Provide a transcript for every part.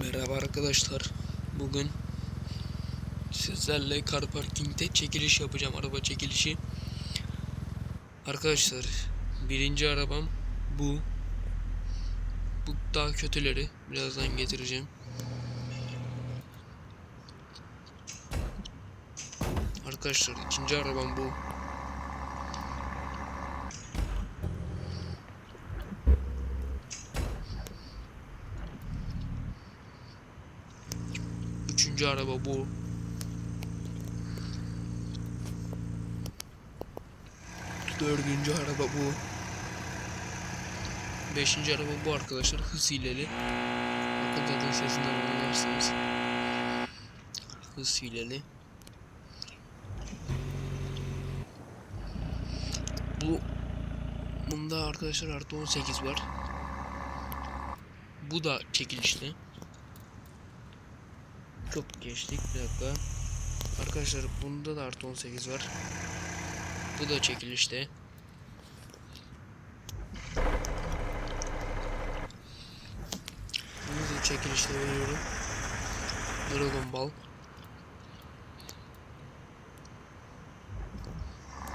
Merhaba arkadaşlar. Bugün sizlerle car parking'de çekiliş yapacağım. Araba çekilişi. Arkadaşlar birinci arabam bu. Bu daha kötüleri. Birazdan getireceğim. Arkadaşlar ikinci arabam bu. Üçüncü araba bu. Dördüncü araba bu. Beşinci araba bu arkadaşlar. Hız hileli. Bakın zaten sesinden anlarsınız. Hız hileli. Bu Bunda arkadaşlar artı 18 var. Bu da çekilişli. Çok geçtik bir dakika. Arkadaşlar bunda da artı 18 var. Bu da çekilişte. Bunu da çekilişte veriyorum. Dragon Ball.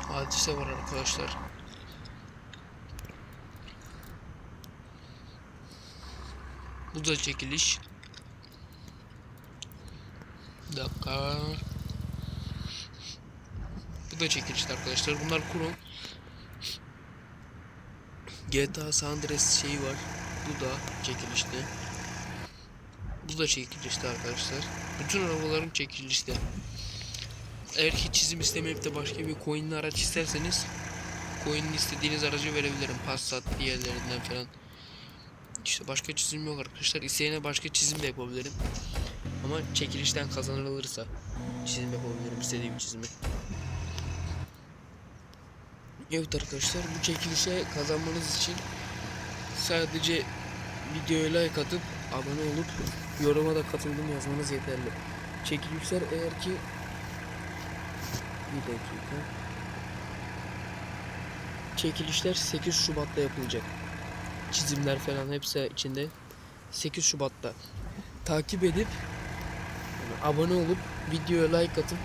Hadise var arkadaşlar. Bu da çekiliş. Dakika. Bu da çekilişti arkadaşlar. Bunlar kurum. GTA San Andreas şeyi var. Bu da çekilişti. Bu da çekilişti arkadaşlar. Bütün arabaların çekilişti. Eğer ki çizim istemeyip de başka bir coinli araç isterseniz coin'in istediğiniz aracı verebilirim. Passat diğerlerinden falan. İşte başka çizim yok arkadaşlar. İsteyene başka çizim de yapabilirim. Ama çekilişten kazanılırsa çizim yapabilirim istediğim çizimi. Evet arkadaşlar bu çekilişe kazanmanız için sadece videoya like atıp abone olup yoruma da katıldım yazmanız yeterli. Çekilişler eğer ki bir dakika. Çekilişler 8 Şubat'ta yapılacak. Çizimler falan hepsi içinde. 8 Şubat'ta takip edip abone olup videoya like atıp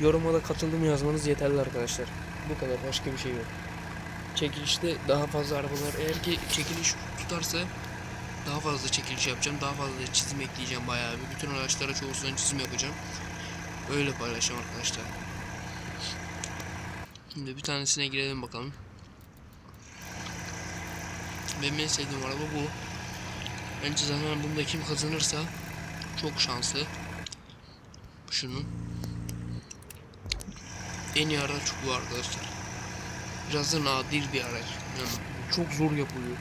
yoruma da katıldım yazmanız yeterli arkadaşlar. Bu kadar başka bir şey yok. Çekilişte daha fazla arabalar eğer ki çekiliş tutarsa daha fazla çekiliş yapacağım. Daha fazla çizim ekleyeceğim bayağı bir. Bütün araçlara çoğusundan çizim yapacağım. Öyle paylaşacağım arkadaşlar. Şimdi bir tanesine girelim bakalım. Benim en sevdiğim araba bu. Bence zaten bunda kim kazanırsa çok şanslı. Şunun. En iyi araç bu arkadaşlar. Biraz da nadir bir araç. Yani çok zor yapılıyor.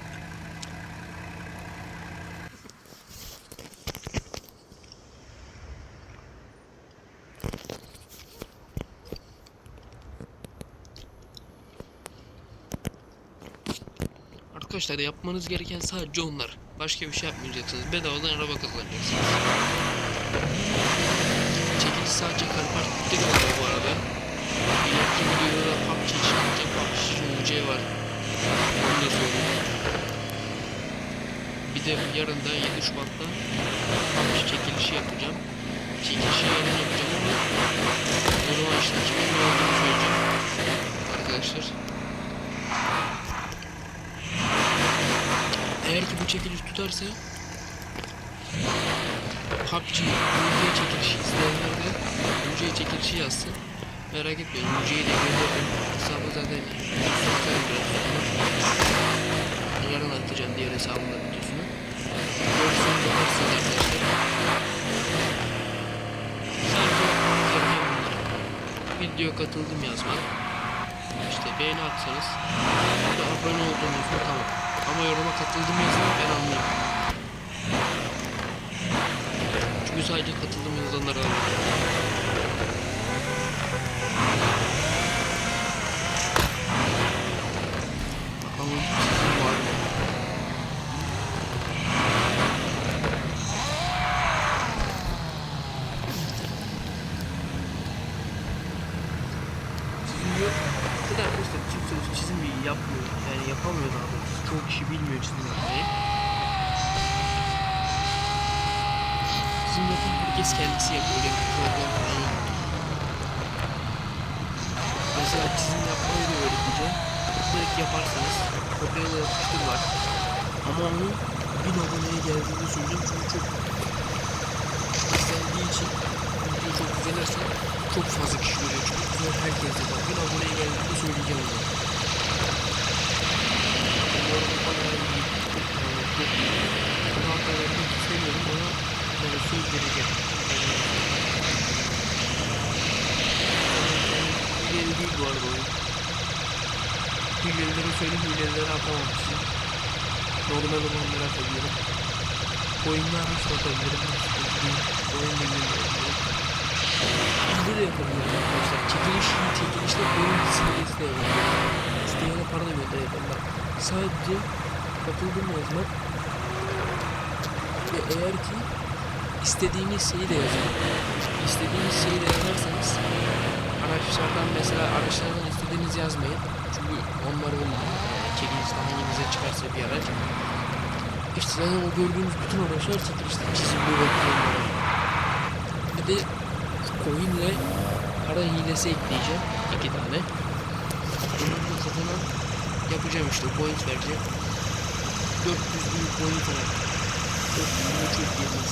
Arkadaşlar yapmanız gereken sadece onlar. Başka bir şey yapmayacaksınız. Bedavadan araba kazanacaksınız. Çekiliş sadece Karpart'ta galiba bu arada. İleriki videoda PUBG için yapacağım. PUBG UC var. Onu da söyleyeyim. Bir de yarın da 7 Şubat'ta PUBG çekilişi yapacağım. Çekilişi yarın yapacağım ama o zaman işte kimin ne olduğunu söyleyeceğim. Arkadaşlar. Eğer ki bu çekiliş tutarsa PUBG UC çekilişi isteyenler de UC çekilişi yazsın. Merak etmeyin UC'yi de gönderirim. Hesabı zaten sosyal biraz. Yarın atacağım diğer hesabımda videosunu. Görürsünüz bakarsınız arkadaşlar. Sadece gereken bunlar. Video katıldım yazmak. İşte beğeni atsanız. Abone olduğunuz tamam. Ama yoruma katıldım yazın ben anlayayım. Çünkü sadece katıldım yazanları alıyorum. Bakalım sizin var mı? Bir de arkadaşlar kimse yapmıyor. Yani yapamıyor daha. Çoğu kişi bilmiyor çizim yapmayı. herkes kendisi yapıyor. Bir program falan yok. Mesela çizim yapmayı da öğreteceğim. Direkt yaparsanız kopyala yapıştır var. Ama onu bin aboneye geldiğinde söyleyeceğim çünkü çok izlendiği için video çok izlenirse çok fazla kişi görüyor çünkü herkes yapar. Bin aboneye geldiğinde söyleyeceğim onu. Bu arada bayağı iyi. Yani çok iyi. Bunu hatta vermek istemiyorum ama böyle söz vereceğim. Hileli değil bu arada oyun. Hilelilere söyle hilelilere atamam sizi. Normal olanlara atabilirim. Oyunda araç atabilirim. Oyun bilmiyorum. Hile de yapabilirim arkadaşlar. Çekiliş, çekilişte oyun silgisi de yapabilirim. İsteyene para da gönderebilirim. Bak sadece katıldım yazmak ve eğer ki istediğiniz şeyi de yazın. İstediğiniz şeyi de yazarsanız araçlardan mesela araçlardan istediğiniz yazmayın. Çünkü onlar olmuyor. Yani çekilişte hanginize çıkarsa bir araç. İşte zaten o gördüğünüz bütün araçlar çekilişte çizimli ve kullanılıyor. Bir de coinle para hilesi ekleyeceğim. iki tane. Yapacağım işte coin vereceğim. 400 bin coin falan. 400 bin çok yetmez.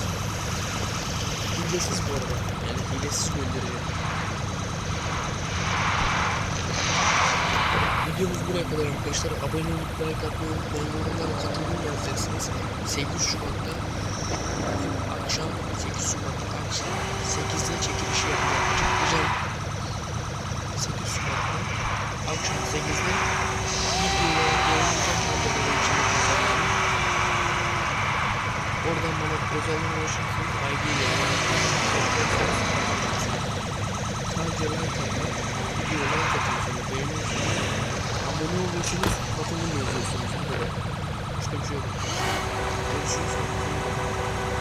Hilesiz bu arada. Yani hilesiz göndereceğim. Videomuz buraya kadar arkadaşlar. Abone olup like atmayı unutmayın. Yorumlara katılım yazacaksınız. 8 Şubat'ta akşam 8 Şubat'ta akşam 8'de çekilişi yapacağım. Çıkacağım. 8 Şubat'ta akşam 8'de videoya yayınlayacağım. Haberleri için yapacağım. Ulaşırsınız. ID ile Sadece like atmak, videoya like atıyorsunuz, beğeniyorsunuz. Abone oluyorsunuz, katılım yazıyorsunuz. Bu kadar. Başka bir şey yok. Görüşürüz.